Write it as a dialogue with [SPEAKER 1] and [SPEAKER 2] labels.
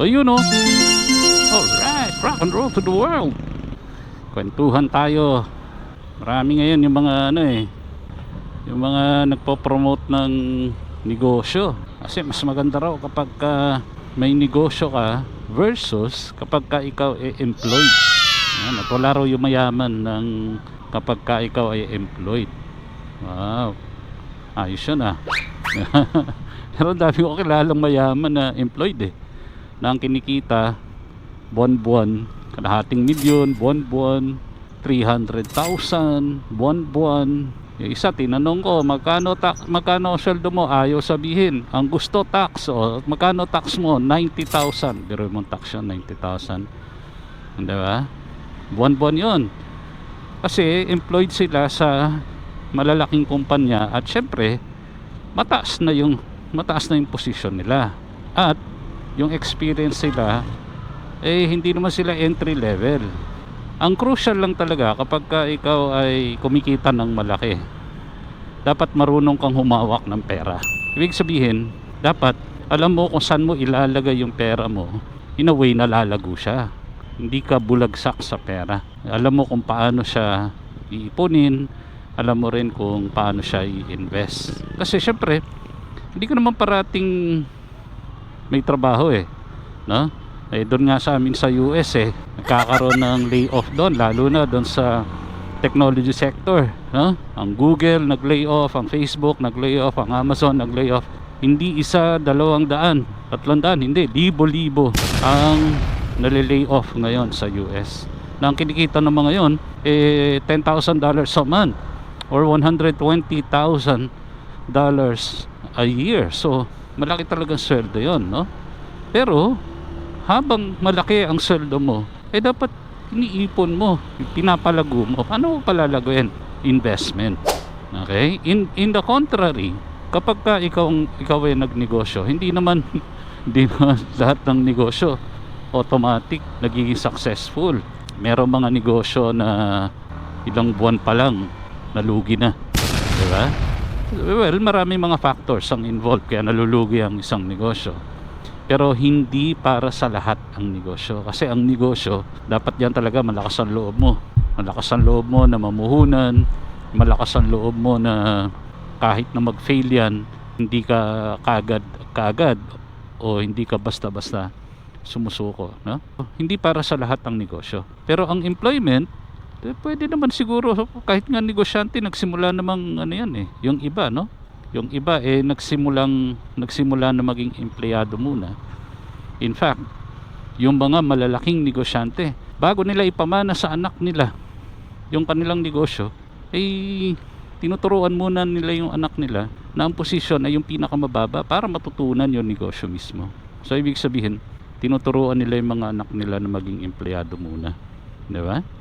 [SPEAKER 1] O yun o. Alright, rock and roll to the world. Kwentuhan tayo. Marami ngayon yung mga ano eh. Yung mga nagpo-promote ng negosyo. Kasi mas maganda raw kapag ka may negosyo ka versus kapag ka ikaw ay employed. Yan, at wala raw yung mayaman ng kapag ka ikaw ay employed. Wow. Ayos yun ah. Pero dami ko kilalang mayaman na employed eh. Ang kinikita buwan-buwan, kalahating milyon, buwan-buwan, 300,000, buwan-buwan. Yung isa, tinanong ko, magkano, tax, magkano sweldo mo? Ayaw sabihin. Ang gusto tax, o magkano tax mo? 90,000. Pero mong tax yun, 90,000. Di ba? Buwan-buwan yun. Kasi employed sila sa malalaking kumpanya at syempre mataas na yung mataas na yung position nila at yung experience nila eh hindi naman sila entry level. Ang crucial lang talaga kapag ka ikaw ay kumikita ng malaki dapat marunong kang humawak ng pera. Ibig sabihin dapat alam mo kung saan mo ilalagay yung pera mo in a way na lalago siya. Hindi ka bulagsak sa pera. Alam mo kung paano siya iipunin alam mo rin kung paano siya i-invest. Kasi syempre hindi ko naman parating may trabaho eh no? Eh doon nga sa amin sa US eh nagkakaroon ng layoff doon lalo na doon sa technology sector no? Ang Google nag-layoff ang Facebook nag-layoff ang Amazon nag-layoff. Hindi isa dalawang daan tatlong daan hindi libo-libo ang nalilay-off ngayon sa US na ang kinikita ng mga yon eh $10,000 a month or $120,000 dollars a year. So, malaki talaga sweldo 'yon, no? Pero habang malaki ang sweldo mo, eh dapat iniipon mo, pinapalago mo. Paano mo palalaguin? Investment. Okay? In in the contrary, kapag ka ikaw ikaw ay nagnegosyo, hindi naman hindi naman lahat ng negosyo automatic nagiging successful. Merong mga negosyo na ilang buwan pa lang nalugi na. Di ba? Well, marami mga factors ang involved kaya nalulugi ang isang negosyo. Pero hindi para sa lahat ang negosyo. Kasi ang negosyo, dapat yan talaga malakas ang loob mo. Malakas ang loob mo na mamuhunan, malakas ang loob mo na kahit na mag-fail yan, hindi ka kagad kagad o hindi ka basta-basta sumusuko, no? Hindi para sa lahat ang negosyo. Pero ang employment, eh, pwede naman siguro kahit nga negosyante nagsimula namang ano yan eh, yung iba, no? Yung iba eh nagsimulang nagsimula na maging empleyado muna. In fact, yung mga malalaking negosyante, bago nila ipamana sa anak nila yung kanilang negosyo, eh tinuturuan muna nila yung anak nila na ang posisyon ay yung pinakamababa para matutunan yung negosyo mismo. So ibig sabihin, tinuturuan nila yung mga anak nila na maging empleyado muna. Di ba?